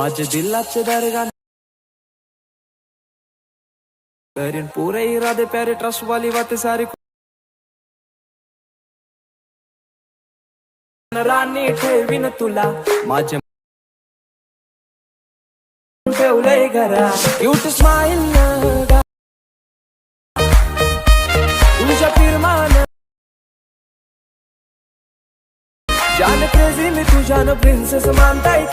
माझ्या दिलाचे दरगा करीन पुरे इरादे प्यारे ट्रस्ट वाली बातें सारी राणी ठेवीन तुला. माझे ठेवलंय घरा. क्यूट स्माइल तुझ्या फिरमान. जान क्रेझी मी तुझ्यानं प्रिन्सेस मानताय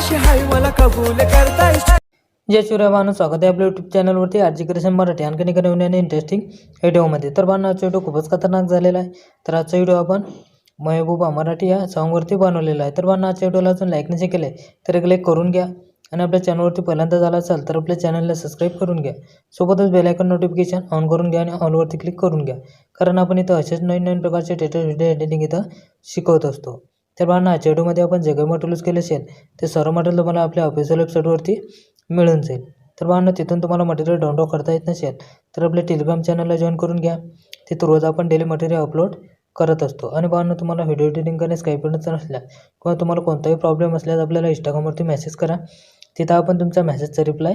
जय हाय मला कबूल करताय. जय स्वागत आहे आपल्या यूट्यूब चॅनलवरती आरजी क्रिशन मराठी आणखी एका नवीन आणि इंटरेस्टिंग व्हिडिओमध्ये तर बाण आजचा व्हिडिओ खूपच खतरनाक झालेला आहे. तर आजचा व्हिडिओ आपण महबूबा मराठी या सॉंगवरती बनवलेला आहे. तर बाण आजच्या व्हिडिओला अजून लाईक नाही केलं आहे तर एक लाईक करून घ्या. आणि आपल्या चॅनलवरती पहिल्यांदा झाला असाल तर आपल्या चॅनलला सबस्क्राईब करून घ्या. सोबतच बेलायकन नोटिफिकेशन ऑन करून घ्या आणि ऑलवरती क्लिक करून घ्या. कारण आपण इथं असेच नवीन नवीन प्रकारचे टेटर व्हिडिओ एडिटिंग इथं शिकवत असतो. तर बाळांना आजच्या व्हिडिओमध्ये आपण जे काही मटेरियल्स केले असेल ते सर्व मटेरियल तुम्हाला आपल्या ऑफिशियल वेबसाईटवरती मिळून जाईल. तर बाळांना तिथून तुम्हाला मटेरियल डाउनलोड करता येत नसेल तर आपल्या टेलिग्राम चॅनलला जॉईन करून घ्या. तिथं रोज आपण डेली मटेरियल अपलोड करत असतो. आणि बाळांना तुम्हाला व्हिडिओ एडिटिंग करण्यास काही पण नसल्या किंवा तुम्हाला कोणताही प्रॉब्लेम असल्यास आपल्याला इंस्टाग्रामवरती मेसेज करा. तिथं आपण तुमच्या मेसेजचा रिप्लाय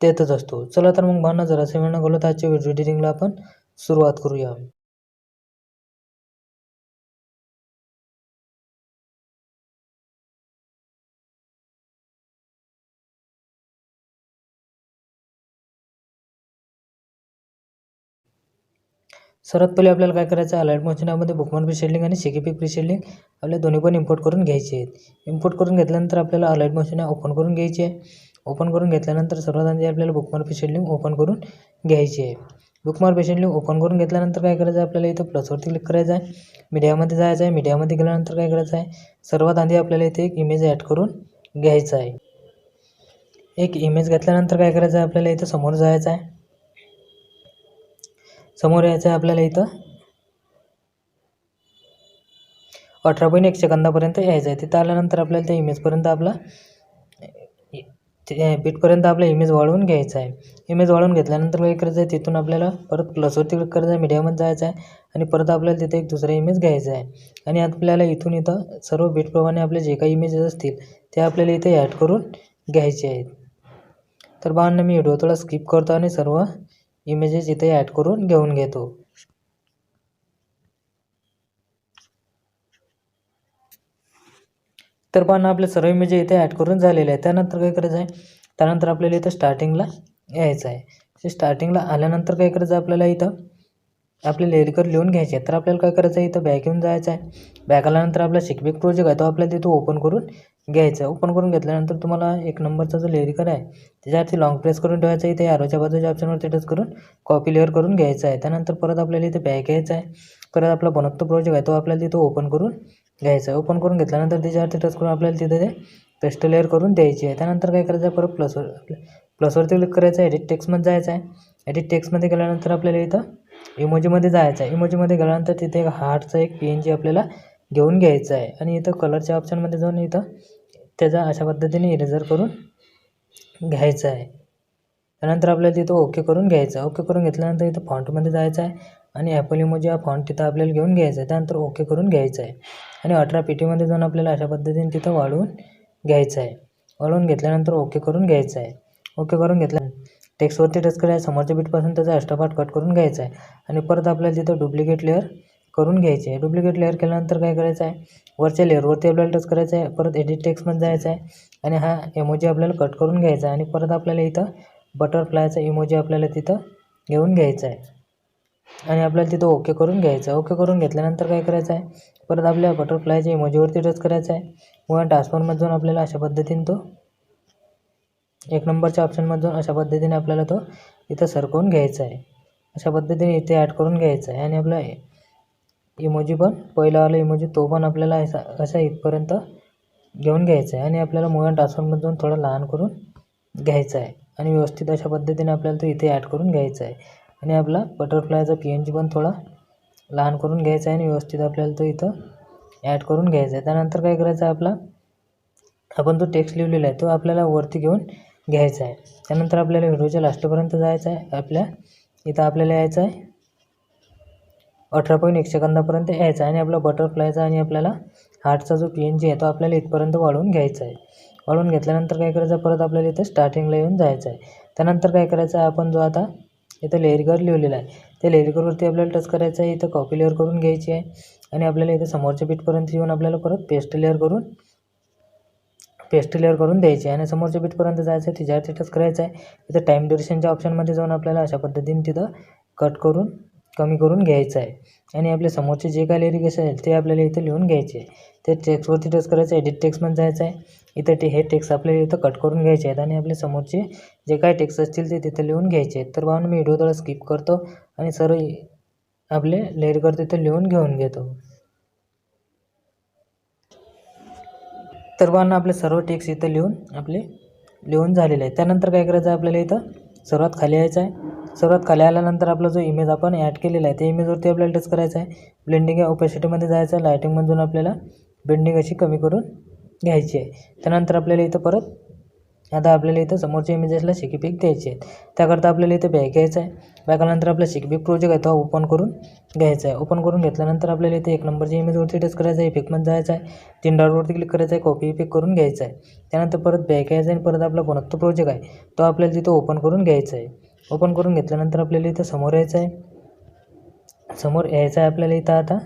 देतच असतो. चला तर मग बाळांना जरासा वेळ न घालवता आजच्या व्हिडिओ एडिटिंगला आपण सुरुवात करूया. सर्वात पहिले आपल्याला काय करायचं? आहे अलाइट मोशनामध्ये बुकमार्क प्रिशेडिंग आणि सिकेपी प्रिशेडिंग आपल्या दोन्ही पण इम्पोर्ट करून घ्यायचे आहेत. इम्पोर्ट करून घेतल्यानंतर आपल्याला अलाइट मोशन ओपन करून घ्यायची आहे. ओपन करून घेतल्यानंतर सर्वात आधी आपल्याला बुकमार प्रिशेडिंग ओपन करून घ्यायची आहे. बुकमार प्रिशेडिंग ओपन करून घेतल्यानंतर काय करायचं आहे? आपल्याला इथं प्लसवरती क्लिक करायचं आहे. मीडियामध्ये जायचं आहे. मीडियामध्ये गेल्यानंतर काय करायचं आहे? सर्वात आधी आपल्याला इथे एक इमेज ॲड करून घ्यायचं आहे. एक इमेज घेतल्यानंतर काय करायचं आहे? आपल्याला इथं समोर जायचं आहे. समोर यायचं आहे आपल्याला इथं. अठरा पॉईंट एक सेकंदापर्यंत यायचं आहे. तिथं आल्यानंतर आपल्याला त्या इमेजपर्यंत आपला बीटपर्यंत आपला इमेज वाढवून घ्यायचा आहे. इमेज वाढवून घेतल्यानंतर काय करायचं आहे तिथून आपल्याला परत प्लसवरती क्लिक करायचं आहे मीडियामध्ये जायचं आहे आणि परत आपल्याला तिथे एक दुसरा इमेज घ्यायचा आहे. आणि आपल्याला इथून इथं सर्व बीटप्रमाणे आपले जे काही इमेजेस असतील ते आपल्याला इथे ॲड करून घ्यायचे आहेत. तर बाळांना मी व्हिडिओ थोडा स्किप करतो आणि सर्व इमेजेस इथे ॲड करून घेऊन घेतो. तर पण आपले सर्व इमेज इथे ॲड करून झालेले आहे त्यानंतर काय करायचं आहे? त्यानंतर आपल्याला इथं स्टार्टिंगला यायचं आहे. स्टार्टिंगला आल्यानंतर काय करायचं आहे आपल्याला इथं? आपले लेरिकर लिहून घ्यायचे तर आपल्याला काय करायचं आहे? इथं बॅक येऊन जायचं आहे. बॅक आल्यानंतर आपला शिकबेक प्रोजेक्ट आहे तो आपल्याला तिथं ओपन करून घ्यायचं ओपन करून घेतल्यानंतर तुम्हाला एक नंबरचा जो लेअरिकर आहे त्याच्यावरती लॉंग प्रेस करून ठेवायचा इथे आरोच्या बाजूच्या ऑप्शनवरती टच करून कॉपी लेअर करून घ्यायचा आहे. त्यानंतर परत आपल्याला इथे बॅग घ्यायचा आहे. परत आपला बनवतो प्रोजेक्ट आहे तो आपल्याला तिथं ओपन करून घ्यायचा आहे. ओपन करून घेतल्यानंतर त्याच्यावरती टच करून आपल्याला तिथे ते पेस्ट लेअर करून द्यायची आहे. त्यानंतर काय करायचं आहे परत प्लसवर प्लसवरती क्लिक करायचं आहे एडिट टेक्स्टमध्ये जायचं आहे. एडिट टेक्स्टमध्ये गेल्यानंतर आपल्याला इथं इमोजीमध्ये जायचं आहे. इमोजीमध्ये गेल्यानंतर तिथे एक हार्टचं एक पी एन जी आपल्याला घेऊन घ्यायचं आहे. आणि इथं कलरच्या ऑप्शनमध्ये जाऊन इथं त्याचा अशा पद्धतीने इरेजर करून घ्यायचं आहे. त्यानंतर आपल्याला तिथं ओके करून घ्यायचं आहे. ओके करून घेतल्यानंतर इथं फॉन्टमध्ये जायचं आहे. आणि ॲपल इमोजी हा फॉन्ट तिथं आपल्याला घेऊन घ्यायचा आहे. त्यानंतर ओके करून घ्यायचं आहे. आणि अठरा पेटीमध्ये जाऊन आपल्याला अशा पद्धतीने तिथं वाढवून घ्यायचं आहे. वाढवून घेतल्यानंतर ओके करून घ्यायचं आहे. ओके करून घेतल्या टेक्स्टवरती टच करायचं समोरच्या बीटपासून त्याचा अष्टपाठ कट करून घ्यायचा आहे. आणि परत आपल्याला तिथं डुप्लिकेट लेअर करून घ्यायचे. आहे डुप्लिकेट लेअर केल्यानंतर काय करायचं आहे? वरच्या लेअरवरती आपल्याला टच करायचं आहे. परत एडिट टेक्समध्ये जायचं आहे. आणि हा इमोजी आपल्याला कट करून घ्यायचा आहे. आणि परत आपल्याला इथं बटरफ्लायचा इमोजी आपल्याला तिथं घेऊन घ्यायचा आहे. आणि आपल्याला तिथं ओके करून घ्यायचं आहे. ओके करून घेतल्यानंतर काय करायचं आहे? परत आपल्या बटरफ्लायच्या इमोजीवरती टच करायचं आहे. व ट्रान्सफॉर्ममध्ये जाऊन आपल्याला अशा पद्धतीने तो एक नंबरच्या ऑप्शनमध्ये जाऊन अशा पद्धतीने आपल्याला तो इथं सरकवून घ्यायचा आहे. अशा पद्धतीने इथे ॲड करून घ्यायचा आहे. आणि आपल्या इमोजी पण. पहिला आला इमोजी तो पण आपल्याला असा असा इथपर्यंत घेऊन घ्यायचा आहे. आणि आपल्याला मोबाईल ट्रान्सफॉर्मर जाऊन थोडा लहान करून घ्यायचा आहे. आणि व्यवस्थित अशा पद्धतीने आपल्याला तो इथे ॲड करून घ्यायचा आहे. आणि आपला बटरफ्लायचा पी एन जी पण थोडा लहान करून घ्यायचा आहे. आणि व्यवस्थित आपल्याला तो इथं ॲड करून घ्यायचा आहे. त्यानंतर काय करायचं आहे आपला? आपण तो टेक्स्ट लिहिलेला आहे. तो आपल्याला वरती घेऊन घ्यायचा आहे. त्यानंतर आपल्याला व्हिडिओच्या लास्टपर्यंत जायचं आहे. आपल्या इथं आपल्याला यायचं आहे. अठरा पॉईंट एक सेकंदापर्यंत यायचं आहे आणि आपला बटरफ्लायचा आणि आपल्याला हार्टचा जो पी एन जी आहे तो आपल्याला इथपर्यंत वाढवून घ्यायचा आहे. वाढवून घेतल्यानंतर काय करायचं? परत आपल्याला इथं स्टार्टिंगला येऊन जायचं आहे. त्यानंतर काय करायचं? आहे आपण जो आता इथं लेअरगर लिहिलेला आहे. त्या लेअरगरवरती आपल्याला टच करायचं आहे. इथं कॉपी लेअर करून घ्यायची आहे. आणि आपल्याला इथं समोरच्या बीटपर्यंत येऊन आपल्याला परत पेस्ट लेअर करून पेस्ट लेअर करून द्यायची आहे. आणि समोरच्या बीटपर्यंत जायचं आहे. तिच्यावरती टच करायचं आहे. इथं टाईम ड्युरेशनच्या ऑप्शनमध्ये जाऊन आपल्याला अशा पद्धतीने तिथं कट करून कमी करून घ्यायचं आहे. आणि आपल्या समोरचे जे काय लिरिक्स असेल ते आपल्याला इथं लिहून घ्यायचे आहे. ते टेक्स्टवरती टच करायचं एडिट टेक्स्टमध्ये जायचं आहे. इथं ते हे टेक्स्ट आपल्याला इथं कट करून घ्यायचे आहेत. आणि आपल्या समोरचे जे काय टेक्स्ट असतील ते तिथं लिहून घ्यायचे आहेत. तर भावना मी व्हिडिओ थोडा स्किप करतो आणि सर्व आपले लेअरकर तिथं लिहून घेऊन घेतो. तर भावना आपले सर्व टेक्स्ट इथं लिहून आपले लिहून झालेले आहे त्यानंतर काय करायचं आहे? आपल्याला इथं सर्वात खाली यायचं आहे. सर्वात खाली आल्यानंतर आपला जो इमेज आपण ॲड केलेला आहे त्या इमेजवरती आपल्याला टच करायचं आहे. ब्लेंडिंग या ओपेसिटीमध्ये जायचं आहे लायटिंगमधून आपल्याला ब्लेंडिंग अशी कमी करून घ्यायची आहे. त्यानंतर आपल्याला इथं परत आता आपल्याला इथं समोरच्या इमेजेसला शिकीपिक द्यायची आहे त्याकरता आपल्याला इथं बॅग घ्यायचं आहे. बॅगानंतर आपला आपला शिकीपिक प्रोजेक्ट आहे तो ओपन करून घ्यायचा आहे. ओपन करून घेतल्यानंतर आपल्याला इथे एक नंबरच्या इमेजवरती टच करायचं आहे इफेक्टमध्ये जायचं आहे. तीन डॉटवरती क्लिक करायचं आहे कॉपी इफेक्ट करून घ्यायचा आहे. त्यानंतर परत बॅग घ्यायचं आहे आणि परत आपला बनतो प्रोजेक्ट आहे तो आपल्याला तिथं ओपन करून घ्यायचा आहे. ओपन करून घेतल्यानंतर आपल्याला इथं समोर यायचं आहे. समोर यायचं आहे आपल्याला इथं आता.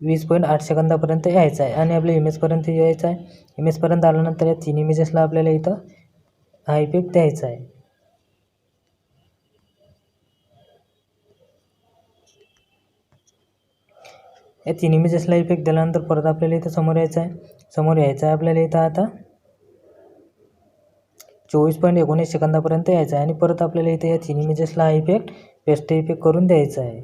वीस पॉईंट आठ सेकंदापर्यंत यायचं आहे आणि आपल्या इमेजपर्यंत यायचं आहे. इमेजपर्यंत आल्यानंतर या तीन इमेजेसला आपल्याला इथं हा इफेक्ट द्यायचा आहे. या तीन इमेजेसला इफेक्ट दिल्यानंतर परत आपल्याला इथं समोर यायचं आहे. समोर यायचं आहे आपल्याला इथं आता चोवीस पॉईंट एकोणीस सेकंदापर्यंत यायचं आहे आणि परत आपल्याला इथे या तीन इमेजेसला हा इफेक्ट पेस्ट इफेक्ट करून द्यायचा आहे.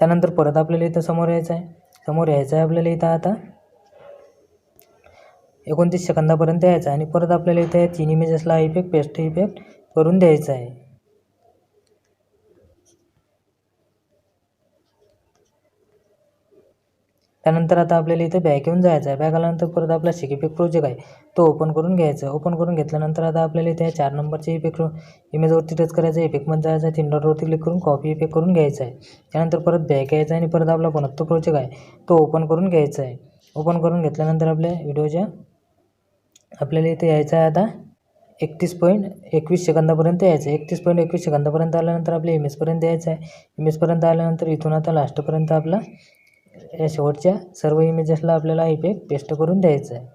त्यानंतर परत आपल्याला इथं समोर यायचं आहे. समोर यायचं आहे आपल्याला इथं आता. एकोणतीस सेकंदापर्यंत यायचं आहे आणि परत आपल्याला इथे या तीन इमेजेसला इफेक्ट पेस्ट इफेक्ट करून द्यायचा आहे. त्यानंतर आता आपल्याला इथे बॅक येऊन जायचं आहे. बॅक आल्यानंतर परत आपला शिकीपिक प्रोजेक्ट आहे. तो ओपन करून घ्यायचा. आहे ओपन करून घेतल्यानंतर आता आपल्याला इथे चार नंबरचे इफेक्ट इमेजवरती टच करायचं इफेक्टमध्ये जायचं आहे. तीन डॉटवरती क्लिक करून कॉपी इफेक्ट करून घ्यायचा आहे. त्यानंतर परत बॅक घ्यायचा आहे आणि परत आपला बनतो प्रोजेक्ट आहे तो ओपन करून घ्यायचा आहे. ओपन करून घेतल्यानंतर आपल्या व्हिडिओच्या आपल्याला इथे यायचं आहे आता एकतीस पॉईंट एकवीस सेकंदापर्यंत यायचं आहे. एकतीस पॉईंट एकवीस सेकंदापर्यंत आल्यानंतर आपल्या इमेजपर्यंत यायचं आहे. इमेजपर्यंत आल्यानंतर इथून आता लास्टपर्यंत आपला या शेवटच्या सर्व इमेजेसला आपल्याला इफेक्ट पेस्ट करून द्यायचा आहे.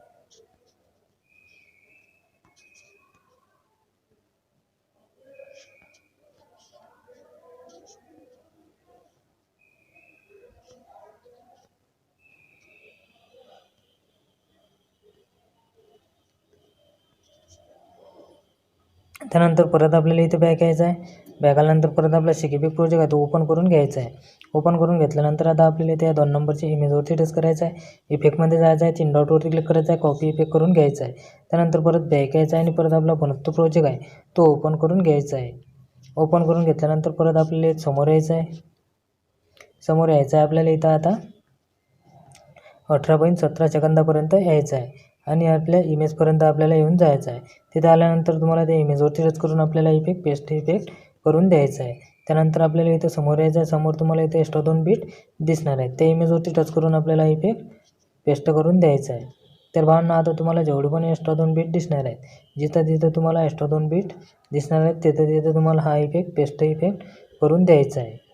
त्यानंतर परत आपल्याला इथे बॅक यायचं आहे. बॅक आल्यानंतर परत आपला शिकीपिक प्रोजेक्ट आहे तो ओपन करून घ्यायचा आहे. ओपन करून घेतल्यानंतर आता आपल्याला त्या दोन नंबरची इमेजवरती टच करायचं आहे. इफेक्टमध्ये जायचं आहे तीन डॉटवरती क्लिक करायचं आहे कॉपी इफेक्ट करून घ्यायचा आहे. त्यानंतर परत बॅक यायचा आहे आणि परत आपला बनतो प्रोजेक्ट आहे तो ओपन करून घ्यायचा आहे. ओपन करून घेतल्यानंतर परत आपल्याला समोर यायचं आहे. समोर यायचं आहे आपल्याला इथं आता अठरा पॉईंट सतरा सेकंदापर्यंत यायचं आहे. आणि आपल्या इमेजपर्यंत आपल्याला येऊन जायचं आहे. तिथं आल्यानंतर तुम्हाला त्या इमेजवरती टच करून आपल्याला इफेक्ट पेस्ट इफेक्ट करून द्यायचं आहे. त्यानंतर आपल्याला इथं समोर यायचं आहे. समोर तुम्हाला इथे एक्स्ट्रा दोन बीट दिसणार आहेत त्या इमेजवरती टच करून आपल्याला इफेक्ट पेस्ट करून द्यायचं आहे. तर भावना आता तुम्हाला जेवढे पण एक्स्ट्रा दोन बीट दिसणार आहेत जिथं जिथं तुम्हाला एक्स्ट्रा दोन बीट दिसणार आहेत तिथं तिथं तुम्हाला हा इफेक्ट पेस्ट इफेक्ट करून द्यायचा आहे.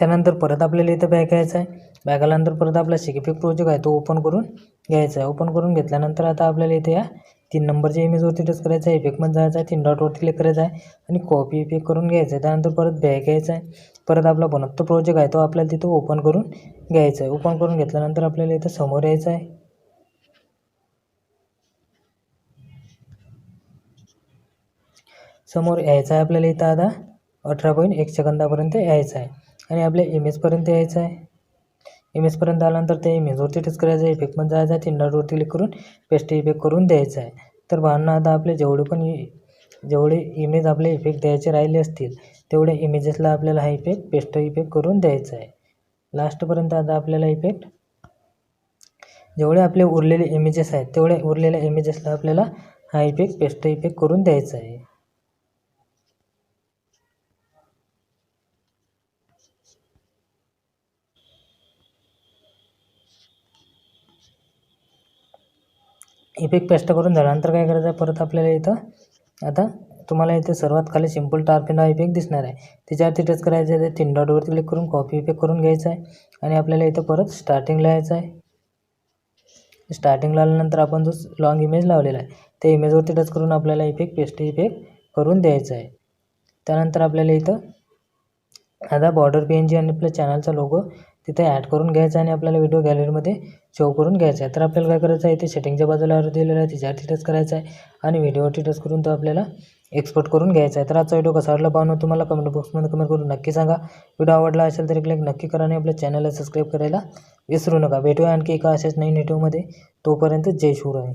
त्यानंतर परत आपल्याला इथं बॅक यायचं आहे. बॅक आल्यानंतर परत आपला शिकीपिक प्रोजेक्ट आहे तो ओपन करून घ्यायचा आहे. ओपन करून घेतल्यानंतर आता आपल्याला इथे या तीन नंबरच्या इमेजवरती टच करायचं आहे. इफेक्टमध्ये जायचं आहे तीन डॉटवरती क्लिक करायचं आहे आणि कॉपी इफेक्ट करून घ्यायचं आहे. त्यानंतर परत बॅक यायचं आहे. परत आपला बनवतो प्रोजेक्ट आहे तो आपल्याला तिथं ओपन करून घ्यायचा आहे. ओपन करून घेतल्यानंतर आपल्याला इथं समोर यायचं आहे. समोर यायचं आहे आपल्याला इथं आता अठरा पॉईंट एक सेकंदापर्यंत यायचं आहे. आणि आपल्या इमेजपर्यंत यायचं आहे. इमेजपर्यंत आल्यानंतर त्या इमेजवरती टच करायचं आहे. इफेक्टमध्ये जायचं आहे. तीन क्लिक करून पेस्ट इफेक्ट करून द्यायचं आहे. तर भावना आता आपले जेवढे पण इ जेवढे इमेज आपले इफेक्ट द्यायचे राहिले असतील तेवढे इमेजेसला आपल्याला हा इफेक्ट पेस्ट इफेक्ट करून द्यायचा आहे. लास्टपर्यंत आता आपल्याला इफेक्ट जेवढे आपले उरलेले इमेजेस आहेत तेवढे उरलेल्या इमेजेसला आपल्याला हा इफेक्ट पेस्ट इफेक्ट करून द्यायचा आहे. इफेक्ट पेस्ट करून झाल्यानंतर काय करायचं? आहे परत आपल्याला इथं आता तुम्हाला इथे सर्वात खाली सिंपल टार्फिन हा इफेक्ट दिसणार आहे. त्याच्यावरती टच करायचं आहे तीन डॉटवरती क्लिक करून कॉपी इफेक्ट करून घ्यायचा आहे. आणि आपल्याला इथं परत स्टार्टिंगला यायचं आहे. स्टार्टिंगला आल्यानंतर आपण जो लॉंग इमेज लावलेला आहे त्या इमेजवरती टच करून आपल्याला इफेक्ट पेस्ट इफेक्ट करून द्यायचा आहे. त्यानंतर आपल्याला इथं आता बॉर्डर पी एन जी आणि आपल्या चॅनलचा लोगो तिथे ॲड करून घ्यायचा आणि आपल्याला व्हिडिओ गॅलरीमध्ये शो करून घ्यायचा आहे. तर आपल्याला काय करायचं आहे इथे सेटिंगच्या बाजूला दिलेलं आहे त्याच्यावरती टच करायचं आहे आणि व्हिडिओवरती टच करून तो आपल्याला एक्सपोर्ट करून घ्यायचा आहे. तर आजचा व्हिडिओ कसा वाटला पाहून तुम्हाला कमेंट बॉक्समध्ये कमेंट करून नक्की सांगा. व्हिडिओ आवडला असेल तर एक लाईक नक्की करा आणि आपल्या चॅनलला सबस्क्राईब करायला विसरू नका. भेटूया आणखी एका अशाच नवीन व्हिडिओमध्ये तोपर्यंत जय शिवराय.